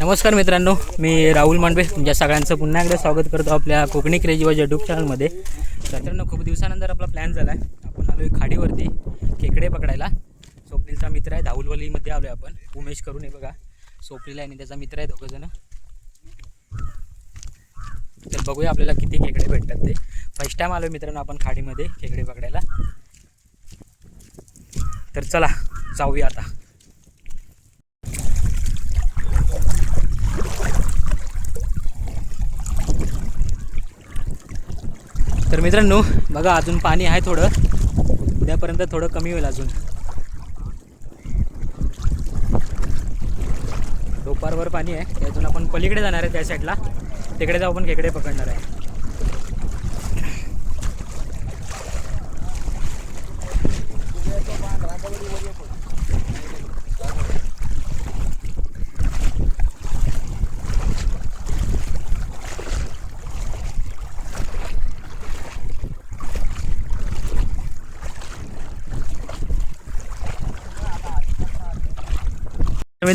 नमस्कार मित्रांनो मी राहुल मांडवे. तुमच्या सगळ्यांचं पुन्हा एकदा स्वागत करतो आपल्या कोकणी क्रेजीवर यूट्यूब चॅनलमध्ये मित्रांनो खूप दिवसानंतर आपला प्लॅन झाला आहे आपण आलो आहे खाडीवरती खेकडे पकडायला. सोपलीचा मित्र आहे धाऊलवलीमध्ये आलो आहे आपण. उमेश करून आहे बघा. सोपलीला आणि त्याचा मित्र आहे दोघंजणं. तर बघूया आपल्याला किती खेकडे भेटतात ते. फर्स्ट टाईम आलो मित्रांनो आपण खाडीमध्ये खेकडे पकडायला. तर चला जाऊया आता. तर मित्रांनो बघा अजून पाणी आहे थोडं. उद्यापर्यंत थोडं कमी होईल अजून. दुपारवर पाणी आहे. त्यातून आपण पलीकडे जाणार आहे त्या साईडला तिकडे जाऊ आपण खेकडे पकडणार आहे.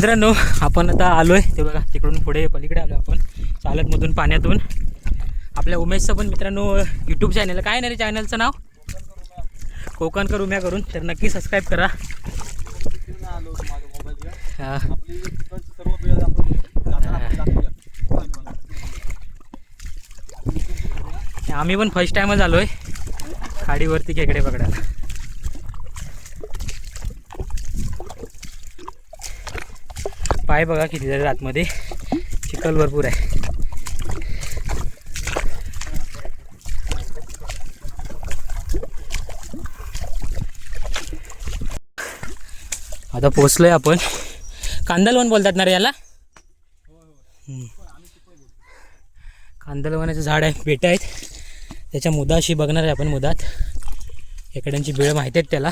मित्रांनो आपण आता आलो आहे ते बघा तिकडून पुढे पलीकडे आलो आपण. चालतमधून पाण्यातून. आपल्या उमेशचं पण मित्रांनो यूट्यूब चॅनल काय नाही रे चॅनलचं नाव? कोकणकर उम्या करून. तर नक्की सबस्क्राईब करा. आम्ही पण फर्स्ट टाईमच आलो आहे खाडीवरती खेकडे पकडायला. पाय बघा किती झाले आतमध्ये. चिखल भरपूर आहे. आता पोचलोय आपण. कांदलवन बोलतात ना रे याला? कांदलवनाचं झाड आहे बेटं आहेत. त्याच्या मुदाशी बघणार आहे आपण मुदात. इकड्यांची बेळ माहिती आहेत त्याला.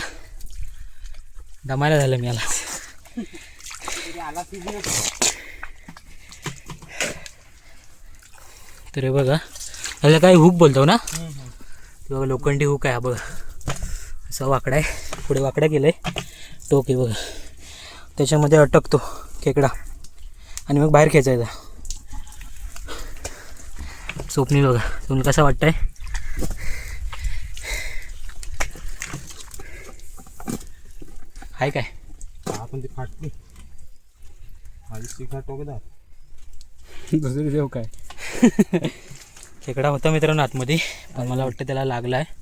दमायला झालं मी याला. तर बघा. त्याला काय हुक बोलतो ना? बघा लोखंडी हुक आहे हा बघा. असा वाकडा आहे. पुढे वाकडा केलं आहे टोक आहे बघा. त्याच्यामध्ये अटकतो खेकडा. आणि मग बाहेर खेचायचा. स्वप्नील बघा. तुम्ही कसं वाटतंय? हाय काय? आपण ती फाटली टोकदा दुसरी देव काय? खेकडा होता मित्रांनो आतमध्ये पण मला वाटतं त्याला लागला आहे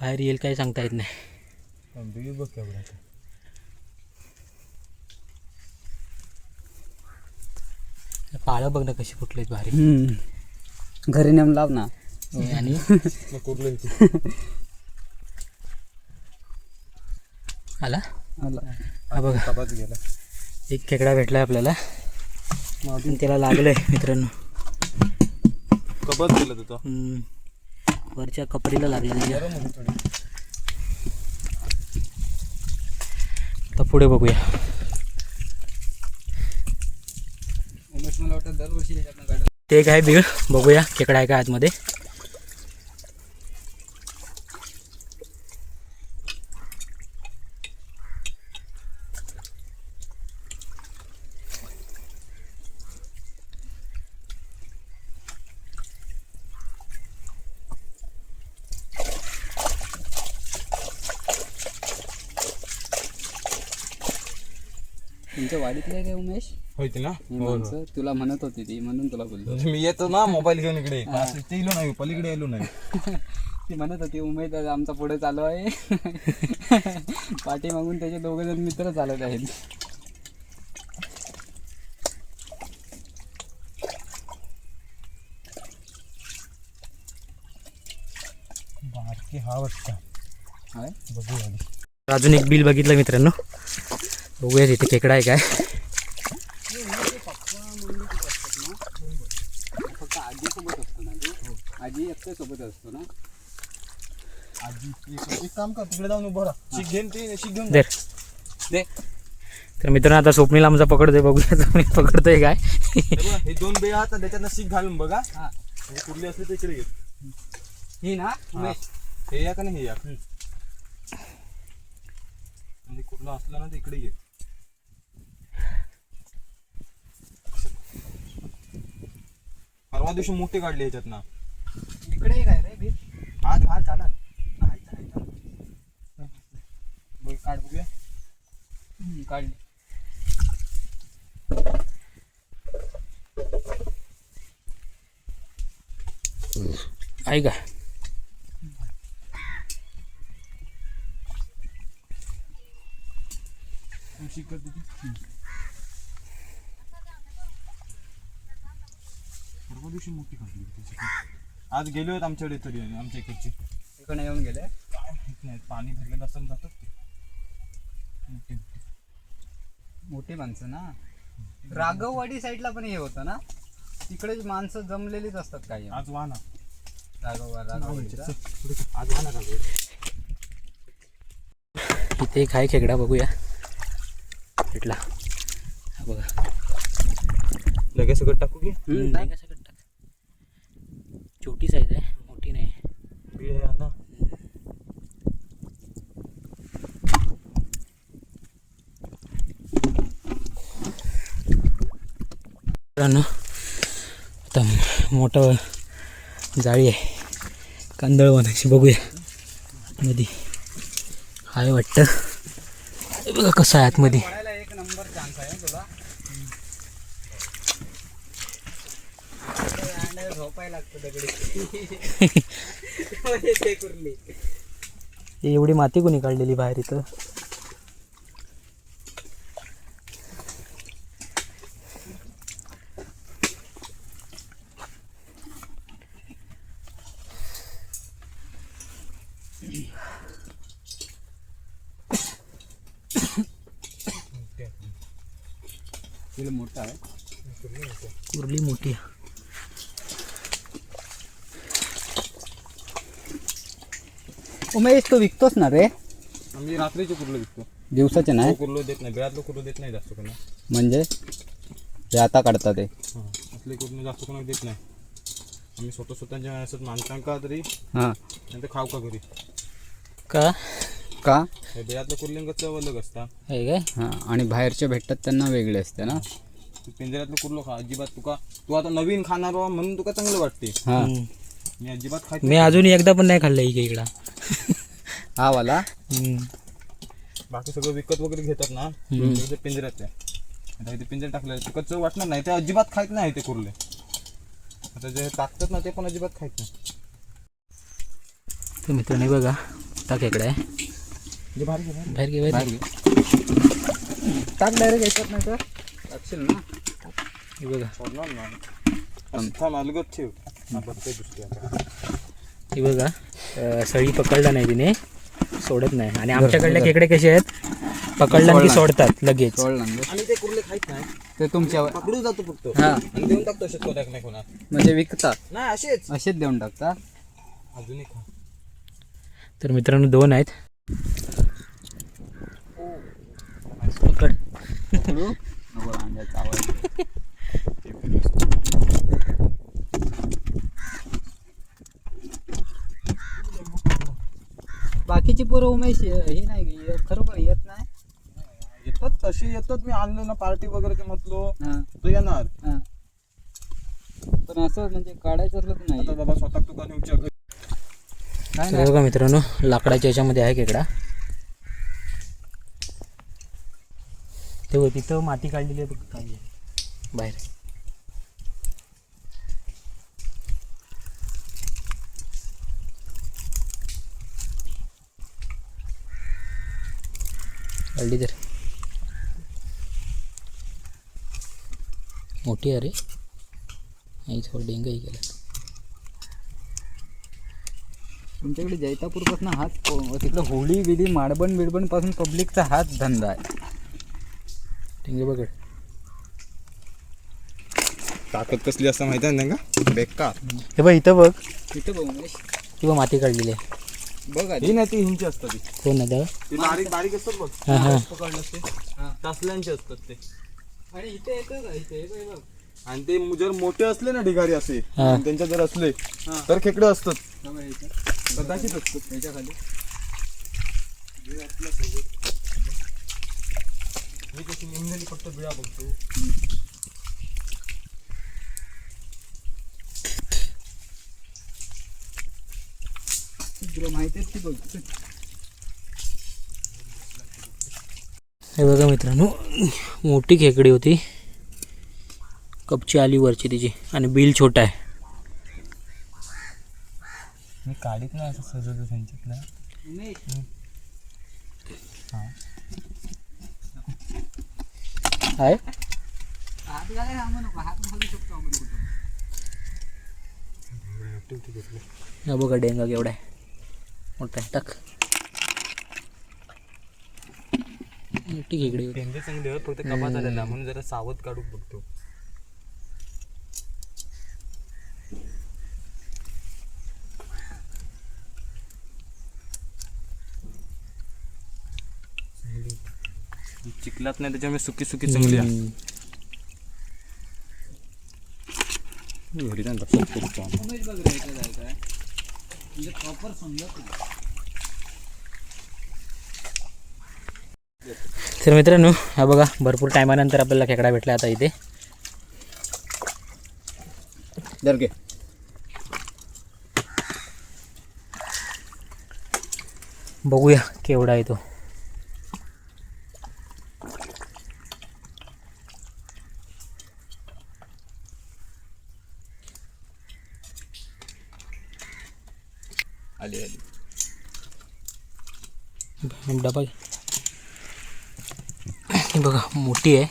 बाहेर येईल काय सांगता येत नाही. बघ केवढा पाळं बघ ना कशी फुटली भारी. घरी नेऊन लाव ना. आणि? कुठलं इथे आला? आला. हा बघा. गेला. एक खेकडा भेटला आपल्याला. आणि त्याला लागलंय मित्रांनो. कपात गेला तुझा. वरच्या कपरीला लागलेली आहे. आता पुढे बघूया. ते काय बीळ बघूया खेकडा आहे का आतमध्ये? आहे काय उमेश? होती ना ही माणसं तुला म्हणत होती ती म्हणून तुला बोललो. म्हणजे मी येतो ना मोबाईल घेऊन इकडे. असं ते इलो नाही पलीकडे आलो नाही. ती म्हणत होती उमेश दादा आमचा पुढे चालू आहे. पाठी मागून त्याचे दोघे जण मित्र चालत आहेत. बारकी हा वाटतं हाय? बघू आधी. अजून एक बिल बघितलं मित्रांनो. बघूया तिथे खेकडा आहे काय फक्त आजी सोबत असतो ना तू सोबत असतो ना? आजी एक- एक काम कर तिकडे जाऊन उभं राहा. शिक घेऊन ती शिक घेऊन दे. तर मित्रांनो आता स्वप्नील आमचा पकडतोय बघूया स्वप्नील पकडतोय काय. हे दोन बे आता त्याच्यात शिक घालून बघा. हा. कुठली असली तर इकडे घे. ही ना? हे. या का नाही हे या? म्हणजे कुठलं असलं ना तर इकडे घे. परवा दिवशी मोठी काढली ह्याच्यात ना इकडे काय रे बी आज घाल चालत नाही. बघ, काढ बघूया काढली आहे का. परवा दिवशी मोठी काढली होती त्याची. आज गेले आहेत आमच्याकडे तरी आमच्या इकडची. इकडे येऊन गेले? काय नाही पाणी भरलेलं असं जातात ते. मोठी माणसं ना? राघववाडी साईडला पण हे होतं ना? तिकडे माणसं जमलेलीच असतात काही. आज वाहना राघववाडीचा. आज वाहना इथे आहे खेकडा बघूया. भेटला. बघा. लगेच सगळं टाकू की हम्म, नाही का सगळं टाक. छोटी साईज आहे मोठी नाही बीळ आहे ना मित्रांनो आता मोठं जाळी आहे. कांदळवनाशी बघूया. नदी हाय वाटतं. बघा कसं आहे आतमध्ये. एवढी माती कोणी काढलेली बाहेर इथं? तिला मोठा आहे. कुर्ली मोठी आहे. उमेश तो विकतोच ना रे? आम्ही रात्रीचे कुर्लो विकतो. दिवसाचे नाही? कुर्लो देत नाही बेळातलं कुर्लो देत नाही जास्त कोणा म्हणजे? ते आता काढतात ते. हां असले कुर्लो जास्त कोणाला देत नाही. आम्ही स्वतः स्वतःच्या माणसांका तरी हां. नंतर खाऊ का घरी? का? का? हे बेळातलं कुर्लिंग चव अलग असता. आहे काय? हां आणि बाहेरचे भेटतात त्यांना वेगळे असते ना? तू पिंजऱ्यातलं कुर्लो खा अजिबात तुका तू आता नवीन खाणार बा म्हणून तुका चांगलं वाटते हां. हम्म. मी अजिबात खात मी अजून एकदा पण नाही खाल्लं इकडे इकडा. हा वाला? हम्म. बाकी सगळं विकत वगैरे घेतात ना ते पिंजऱ्यात आता इथे पिंजऱ्यात टाकलं तुका चव वाटणार नाही ते अजिबात खायत नाही ते कुर्ले. आता जे टाकतात ना ते पण अजिबात खायत नाही. तर मित्रांनो हे बघा टाक इकडे. आहे. बाहेर घे बाहेर घे. टाक डायरेक्ट याच्यात नाही तर. टाकशील ना? हे बघा. सोडणार ना असं थांब अलगत ठेव. हा, बघतोय दुसरी आता. हे बघा. सळी पकडला नाही तिने. सोडत नाही. आणि आमच्याकडले खेकडे कसे आहेत? पकडला की सोडतात लगेच. आणि ते कुर्ले खायत नाही. ते तुमच्यावर. जातो फक्त. हां. देऊन टाकतो नाही कोणा म्हणजे विकतात. नाही असेच. असेच देऊन टाकता. अजून एक. तर मित्रांनो दोन आहेत. पकड. बाकीची पोरं उमेश हे नाही ये- खरोखर येत नाही? येतात तसे येतात. मी आणलो ना पार्टी वगैरे ते म्हटलो. तो येणार. पण असं म्हणजे काढायचं असलं नाही. आता बाबा स्वतः तुका नाही बघा मित्रांनो लाकडाच्या याच्यामध्ये आहे खेकडा तेव्हा तिथं माती काढलेली आहे बघ काढली. बाहेर. काढली तर. मोठी आहे रे. नाही थोडं डेंगाही केलं. तुमच्याकडे जैतापूरपासून हाच तिकडं होळी बिली माडबन बिडबनपासून पब्लिकचा हाच धंदा आहे. डेंगे बघड ताकद कसली असतं माहिती आहे का बेकार. हे बघ इथं बघ. तिथं बघ उमेश किंवा माती काढलेली आहे. बघ ही नाही ती हिंची असतात ती. कोण ती बारीक बारीक असतात बघ. हा, हा. पकडलं हां. तसल्यांचे असतात ते. आणि इथे येतं का इथे हे बघ, हे बघ. आणि ते जर मोठे असले ना ढिगारी असे हा. आणि त्यांच्या जर असले हां. तर खेकडे असतात. हे बघ इथं. कदाचित असतात. याच्या खाली मी तशी निमलेली फक्त बिळा बघतो हे बघा मित्रांनो मोठी खेकडी होती कपची आली वरची तिची आणि बिल छोटा आहे मी काढीत नाही असं सजवतो त्यांच्यातलं हां आहे. हात हा बघा डेंगा केवढा आहे. मोठा आहे. टाक. मोठी इकडे. चांगले फक्त म्हणून जरा सावध काढून बघतो. चिखलात नाही त्याच्यामुळे सुकी सुकी चांगली. घरी म्हणजे प्रॉपर नाही तर मित्रांनो हा बघा भरपूर टायमानंतर आपल्याला खेकडा भेटला आता इथे. दर्गे बघूया केवढा आहे तो. डबा घे. ही बघा मोठी आहे.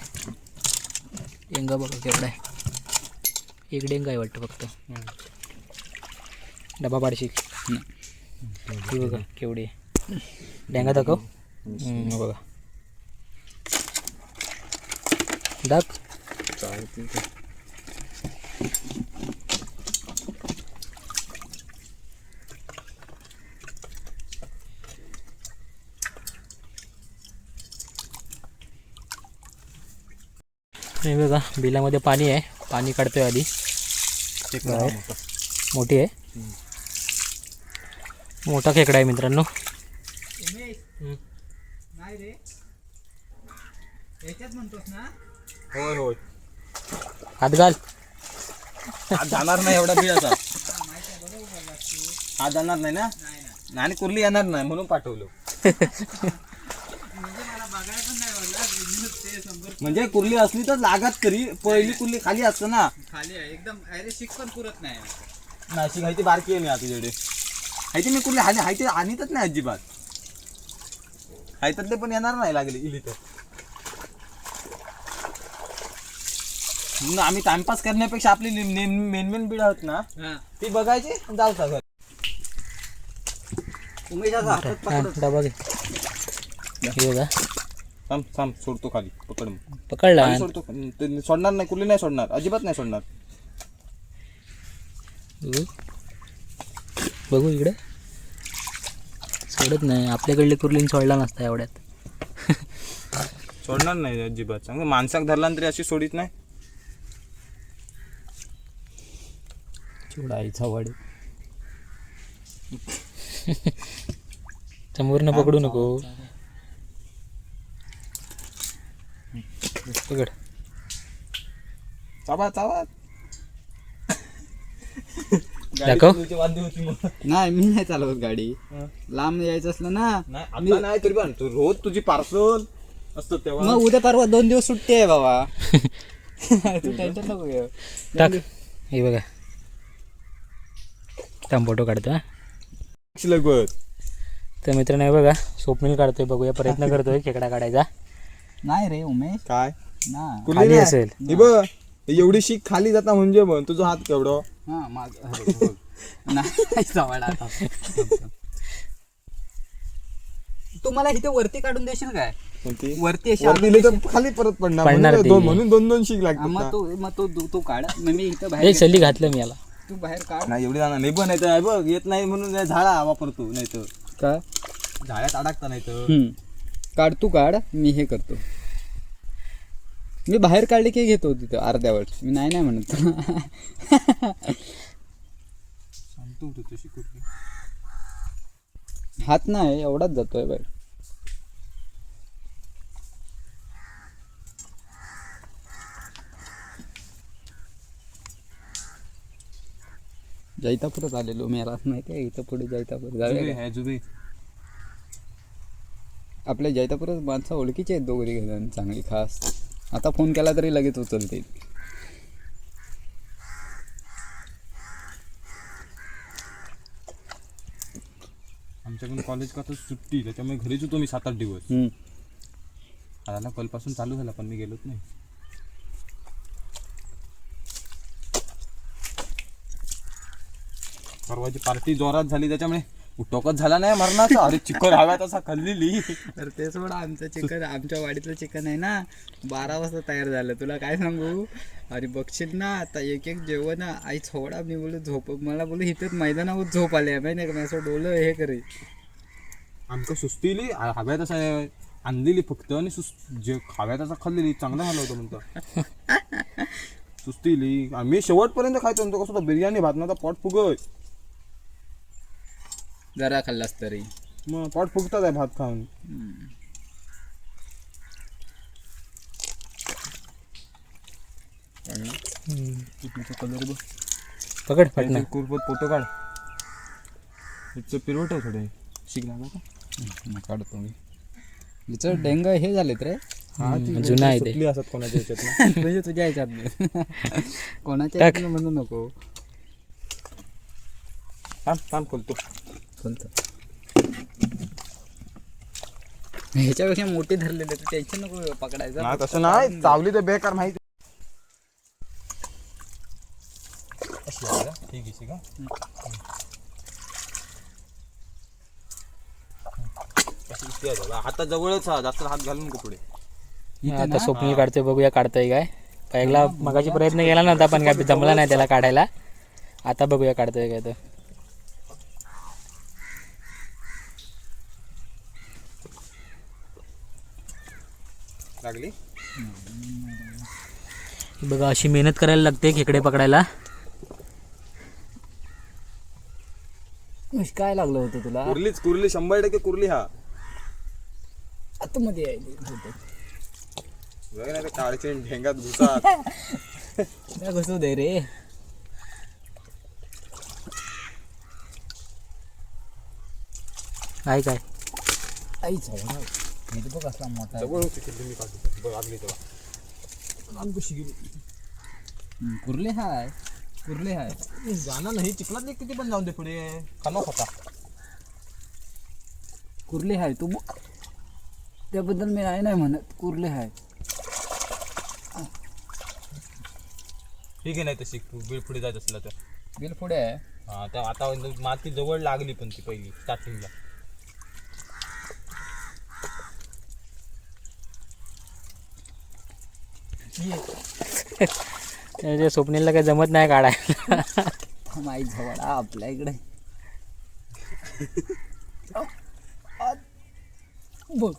डेंगा बघा केवढा आहे. एक डेंगा आहे वाटतं फक्त. डबा पाडशी. ही बघा केवढी आहे. डेंगा दाखव. बघा. दाख. हे बघा बिलामध्ये पाणी आहे. पाणी काढतोय आधी. मोठा. आहे. मोठा खेकडा आहे मित्रांनो. होय होय. हात घाल. आज जाणार नाही एवढा बिळाचा. हा जाणार नाही ना? आणि कुर्ली येणार नाही म्हणून पाठवलं. म्हणजे कुर्ली असली तर लागत तरी पहिली कुर्ली खाली असतं ना. खाली आहे. एकदम अरे शिक पण पुरत नाही नाशिक हायती बारकी आहे मी आता तुझ्याकडे हायती मी कुर्ली हाली हायती आणतच नाही अजिबात. हायतातले पण येणार नाही लागले इली तर. म्हणून आम्ही टाइमपास करण्यापेक्षा आपली मेन मेन बीड आहोत ना हा. ती बघायची जायचं घर. पकडत. डबा घे हे बघा. थांब थांब सोडतो खाली पकड मग. पकडला. खाली सोडतो. ते सोडणार नाही कुर्ली नाही सोडणार अजिबात नाही सोडणार. बघू. बघू इकडे. सोडत नाही आपल्याकडले कुर्लीन सोडला नसता एवढ्यात. सोडणार नाही अजिबात. सांग माणसाक धरला तरी अशी सोडित नाही. चिवडा आईचा वाडी. समोरनं पकडू नको. पकड. चाबा चाबा. दाखव. नाही मी नाही चालवत गाडी. लांब यायचं असलं ना नाही आता नाही तरी पण तू रोज तुझी पार्सल असतं तेव्हा. मग उद्या परवा दोन दिवस सुट्टी आहे बाबा. तू टेन्शन नको घेऊ. टाक. हे बघा. थांब फोटो काढतो हा. लगवत तर मित्रांनो हे बघा स्वप्नील काढतोय बघूया प्रयत्न करतोय खेकडा काढायचा. नाही रे उमेश काय ना खाली नाही. असेल. हे बघ एवढी शीक खाली जाता म्हणजे पण तुझा हात केवढं हा माझ अरे, बघ. नाही आता तू मला इथे वरती काढून देशील काय? वरती अशी दिली तर खाली परत पडणार पडणार म्हणून ती. दोन- म्हणून दोन हा, लागतात मग ना. तू मग तू तू- तू काढ मग मी इथं बाहेर घातलं मी याला तू बाहेर काढ नाही एवढी जाणार नाही पण नाही तर बघ येत नाही म्हणून झाडा वापरतो नाही तर काय झाड्यात अडकता नाही तर हम्म. काढ तू काढ मी हे करतो. मी बाहेर काढले की घेतो तिथं अर्ध्यावर मी नाही नाही म्हणत. सांगतो तू तशी कुठली. हात नाही एवढाच जातोय बाहेर. जैतापूरच आलेलो मी राहत माहिती आहे इथं पुढे जैतापूर जुबे आपल्या जैतापूरच माणसं ओळखीचे आहेत दोघे जण चांगली खास. आता फोन केला तरी लगेच उचलतील. आमच्याकडून कॉलेज का तर सुट्टी त्याच्यामुळे घरीच होतो मी सात आठ दिवस. आता कलपासून चालू झाला पण मी गेलोच नाही. परवाची पार्टी जोरात झाली त्याच्यामुळे. टोकत झाला नाही मरणाचा. अरे चिकन हव्यात असा खाल्लेली. तर ते सोडा आमचं चिकन आमच्या वाडीतलं चिकन आहे ना बारा वाजता तयार झालं. तुला काय सांगू? अरे बघशील ना आता एक एक जेवण आई छोडा मी बोलू झोप. मला बोलू इथेच मैदानावर झोप आले माहिती का? मी असं डोलं हे करे. आमका सुस्तीली हव्यात असा आणलेली फक्त आणि सुस जे हव्यात असा खाल्लेली चांगला झाला होता म्हणतो. सुस्तीली मी शेवटपर्यंत खायचो म्हणतो कसं बिर्याणी भात ना पोट फुगय जरा खाल्लास तरी. मग पोट फुगतात आहे भात खाऊन. कलर बघ. पकड पटना. कुरपत फोटो काढ. पिरवट आहे थोडे. शिकला का मग काढतो मी. हिचं डेंग हे झालेत रे. हा जुनं आहे ते. सुटली असतात कोणाच्या ह्याच्यात तुझ्या तुझ्या ह्याच्यात कोणाच्या टाक. म्हणू नको. थांब थांब खोलतो. कोणतं? ह्याच्यापेक्षा मोठी धरलेले तू टेन्शन नको पकडायचं. नाही तसं नाही. चावली तर बेकार माहिती? ठीक आहे ठीक आहे. हाता जवळच हा जास्त हात घालून पुढे. आता स्वप्नील काढतोय बघूया काढतोय काय. पहिला मगाशी प्रयत्न केला नव्हता पण काय जमला नाही त्याला काढायला. आता बघूया काढतोय काय तर. लागली. बघा अशी मेहनत करायला लागते खेकडे पकडायला. काय लागलं होतं तुला? कुर्लीच कुर्ली शंभर टक्के कुर्ली हा. आतमध्ये आहे बघ ना काळचे ढेंगात घुसात. काय घुसू दे रे. काय? काय आई चवडा इथे बघ असला मोठा जवळ होती किल्ली मी काढली बघ लागली तेव्हा लांब कशी गेली कुर्ले हाय कुर्ले हाय जाणार नाही चिखलात किती पण जाऊन दे पुढे खानो होता कुर्ले हाय तू बघ त्याबद्दल मी आहे नाही म्हणत कुर्ले हाय ठीक आहे नाही तशी तू बीड पुढे जात असला तर बिल पुढे आहे हा तर आता माती जवळ लागली पण ती पहिली स्टार्टिंगला त्याच्या स्वप्नीलला काय जमत नाही काढायला. माई झवडा आपल्या इकडे. बघ.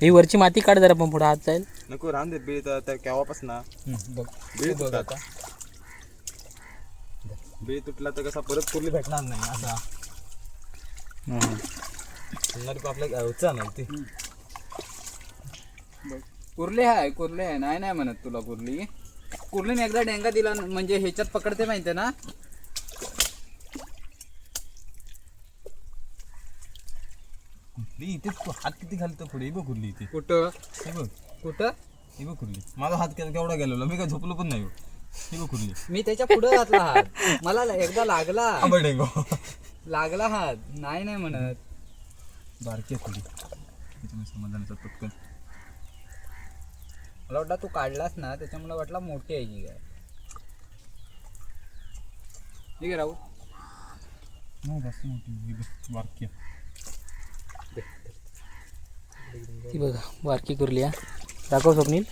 ही वरची माती काढ जरा पण पुढे हात जाईल. नको राहून दे बीड तर- तर केव्हापास ना. बघ. बीड तुटला आता. बीड तुटला तर कसा परत कुर्ली भेटणार नाही असा. तो आपल्या गावचा नाही ते. बघ. कुर्ले हाय कुर्ले आहे नाही नाही म्हणत तुला कुर्ली. कुर्लीने एकदा डेंगा दिला म्हणजे ह्याच्यात पकडते माहितीये ना? कुर्ली इथे तू हात किती घालतो पुढे? ही बघ कुर्ली इथे. कुठं? ही बघ. कुठं? ही बघ कुर्ली. माझा हात के- केवढा गेलेला? मी काय झोपलो पण नाही हो. ही बघ कुर्ली. मी त्याच्या पुढे घातला हात. मला ला- एकदा लागला. डेंगो. लागला हात. नाही नाही म्हणत. बारकी आहे कुर्ली. समाधानाचा पटकन मला वाटलं तू काढलास ना त्याच्यामुळे वाटला मोठी आहे की काय ठीक आहे राहू नाही जास्त मोठी ही बारकी आहे. ती बघा बारकी कुर्ली हा. दाखव स्वप्नील.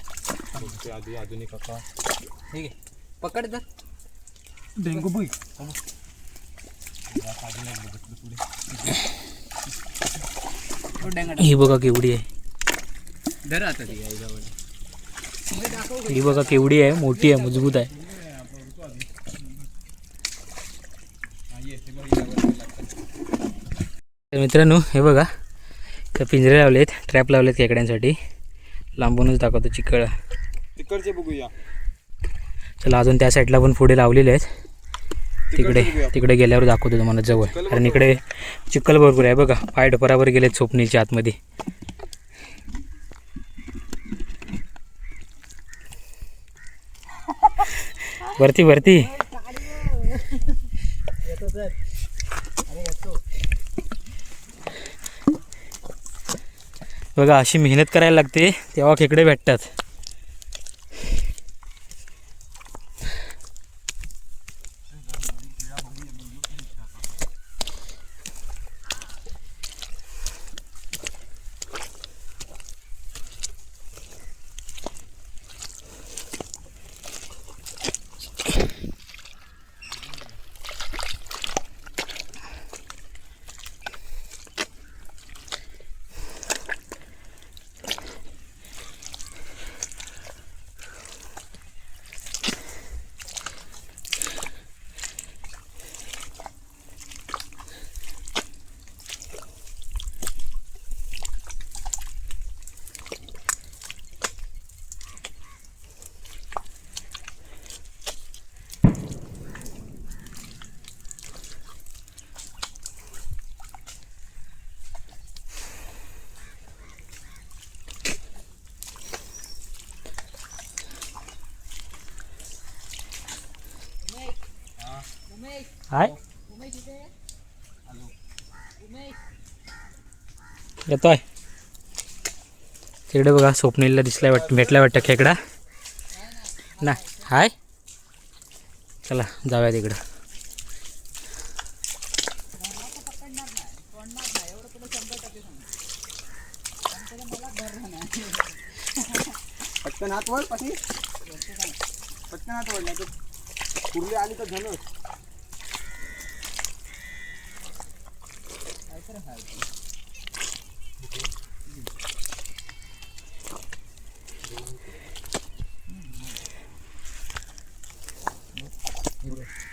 ते आधी आधुनिक आता. ठीक आहे. पकड तर डेंगू बघ. तो ही बघा केवढी आहे. धर आता ती आई जवळ ही बघा केवढी आहे मोठी आहे मजबूत आहे. तर मित्रांनो हे बघा तर पिंजरे लावलेत ट्रॅप लावलेत खेकड्यांसाठी. लांबूनच दाखवतो चिकळ तिकडचे बघूया. चला अजून त्या साईडला पण पुढे लावलेले आहेत. तिकडे तिकडे गेल्यावर दाखवतो तुम्हाला जवळ. कारण इकडे चिखल भरपूर आहे बघा. पाय डोपरावर गेले चोपणीच्या आतमध्ये. वरती वरती. बघा अशी मेहनत करायला लागते तेव्हा खेकडे भेटतात. हाय येतोय. तिकडे बघा स्वप्नीलला दिसलाय वाट भेटलाय वाटतं खेकडा. ना हाय. चला जाऊया तिकडं. पटकन हात वळ पाठी पटकन हात वळ नाही तर कुर्ली आली तर झालं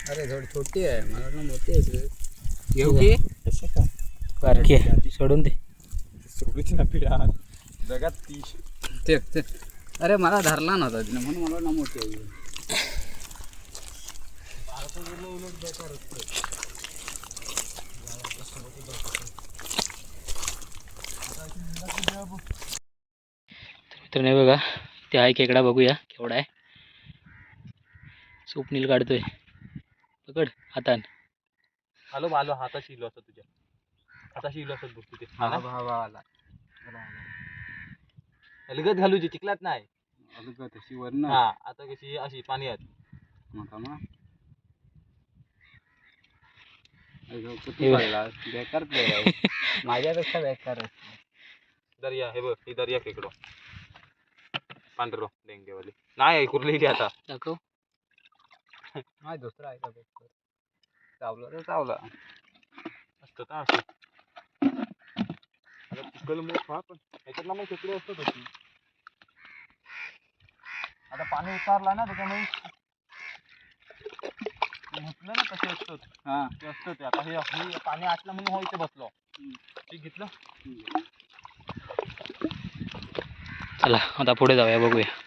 अरे थोडी छोटी आहे मला वाटलं मोठी आहे घेऊ की? बारकी आहे? सोडून दे. सगळीच ना पिढ्या. जगात ती ते ते. अरे मला धरला नव्हता तिने म्हणून मला ना मोठी आहे. तर नाही बघा ते आहे खेकडा बघूया केवढा आहे. स्वप्नील काढतोय. पकड हातान. आलो बा, आलो. हाताशी इलो असं तुझ्या. हाताशी इलो असत बघ तिथे हा आला? अलगत घालूची चिखलात नाही. अगं तशी वर ना हा आता कशी अशी पाण्यात हे बघ. बेकार प्लेअर आहे. माझ्यापेक्षा बेकार दर्या हे बघ ही दर्या खेकडो. पांढरो डेंगेवाली. नाही कुर्ली आता. दाखव. नाही दुसरा आहे का चावला तर चावला. असतं का असं? मोठा पण ह्याच्यातला मग खेकडे असतात होती आता पाणी उतारला ना त्याच्यामुळे म्हटलं ना कसे असतात हा. ते असतं ते. आता हे पाणी आटलं म्हणून हो इथे बसलो ठीक घेतलं. चला आता पुढे जाऊया बघूया.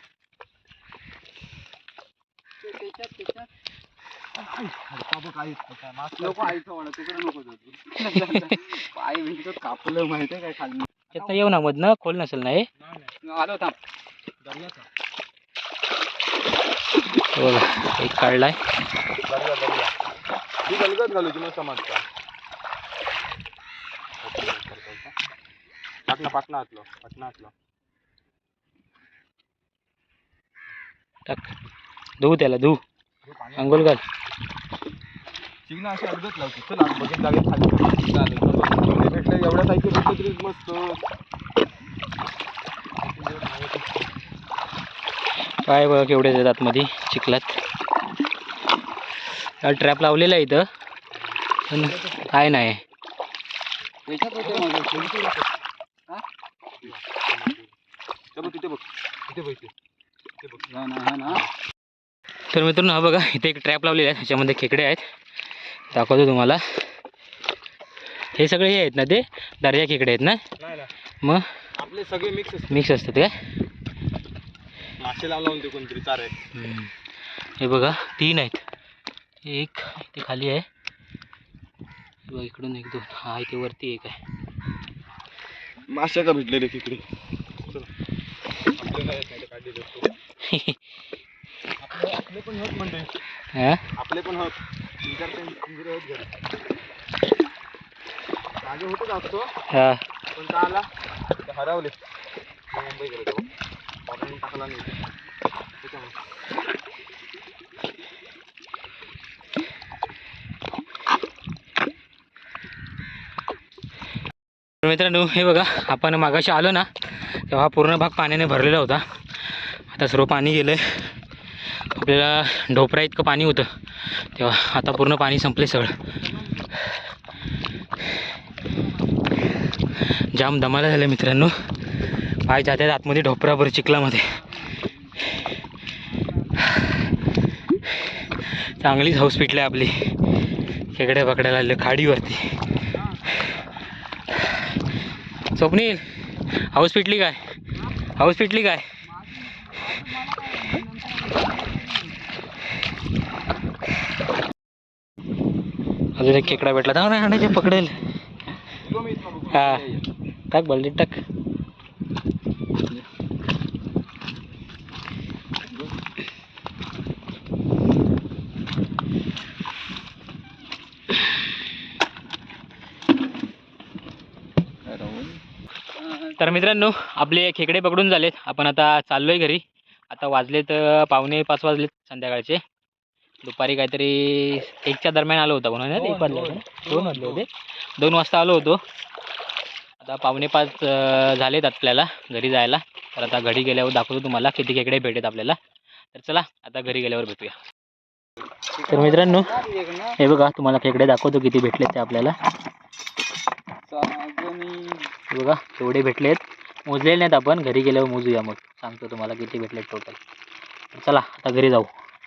नको आईचं वाडा तिकडे नको जाऊ पाय म्हणजे कापलं माहितीये काय खाली आता येऊ ना मधनं खोल नसेल ना हे. आलो थांब. हे बघा एक काढलाय. गलगत समजता पाटणा टाक. त्याला धुऊ पाणी. अंघोल घाल. चिकना अशी अलगत लावते. चल आज बघित जागेत खाली. चालेल भेटलं एवढ्या साहित्य भेटलं तरी मस्त. काय बघा केवढे येतात मध्ये चिखलात. ट्रॅप लावलेला आहे इथं. पण काय नाही. तिथे बघ तिथे बघ तर मित्रांनो हा बघा इथे एक ट्रॅप लावलेला आहे. त्याच्यामध्ये खेकडे आहेत. दाखवतो तुम्हाला. हे सगळे हे आहेत ना ते? दर्या खेकडे आहेत ना? मग? आपले सगळे मिक्स मिक्स असतात काय मासे लावला होते कोणतरी चार. आहेत. हे बघा तीन आहेत. एक ते खाली आहे. बघ इकडून एक दोन. हा इथे वरती एक आहे. माश्या का भेटले रे तिकडे? आपले पण होत म्हणजे? आपले पण होत. मागे हा. पण का आला हरवले मुंबई गेले टाकला नाही मित्रांनो हे बघा आपण मागाशी आलो ना तेव्हा पूर्ण भाग पाण्याने भरलेला होता. आता सर्व पाणी गेलं आहे आपल्याला ढोपरा इतकं पाणी होतं. तेव्हा आता पूर्ण पाणी संपले सगळं. जाम दमाला झालं मित्रांनो. पाय जात्यात आतमध्ये ढोपराभर चिखलामध्ये. चांगलीच हाऊस पिटली आपली. खेकड्या पकडायला आले खाडीवरती. स्वप्नील हाऊस पिटली काय? हाऊस पिटली काय? अजून एक खेकडा भेटला. तर हाणाचे पकडेल. हा. टाक बलडीत टाक. तर मित्रांनो आपले खेकडे पकडून झालेत. आपण आता चाललोय घरी. आता वाजलेत पावणे पाच वाजलेत संध्याकाळचे. दुपारी काहीतरी एकच्या दरम्यान आलो होतो म्हणून एक वाजले होते? दोन वाजले होते. दोन वाजता आलो होतो. आता पावणे पाच झालेत आपल्याला घरी जायला. तर आता घरी गेल्यावर दाखवतो तुम्हाला किती खेकडे भेटेत आपल्याला. तर चला आता घरी गेल्यावर भेटूया. तर मित्रांनो हे बघा तुम्हाला खेकडे दाखवतो किती भेटलेत ते आपल्याला. हे बघा एवढे भेटलेत. मोजलेले नाहीत आपण. घरी गेल्यावर मोजूया मग. सांगतो तुम्हाला किती भेटलेत टोटल चला आता घरी जाऊ.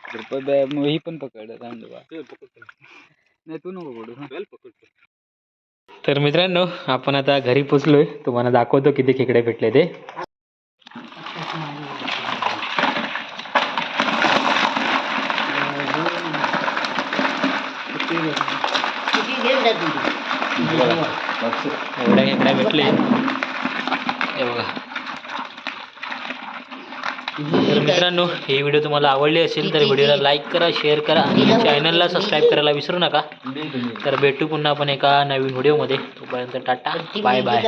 ही पण पकड नाही तू नको पकडू तर मित्रांनो आपण आता घरी पोचलोय. तुम्हाला दाखवतो किती खेकडे भेटले ते. एवढ्या खेकड्या भेटले. हे बघा. तर मित्रांनो ही व्हिडिओ तुम्हाला आवडली असेल तर व्हिडिओला लाईक करा शेअर करा आणि चॅनलला सबस्क्राईब करायला विसरू नका. तर भेटू पुन्हा आपण एका नवीन व्हिडिओमध्ये तोपर्यंत टाटा. Bye bye.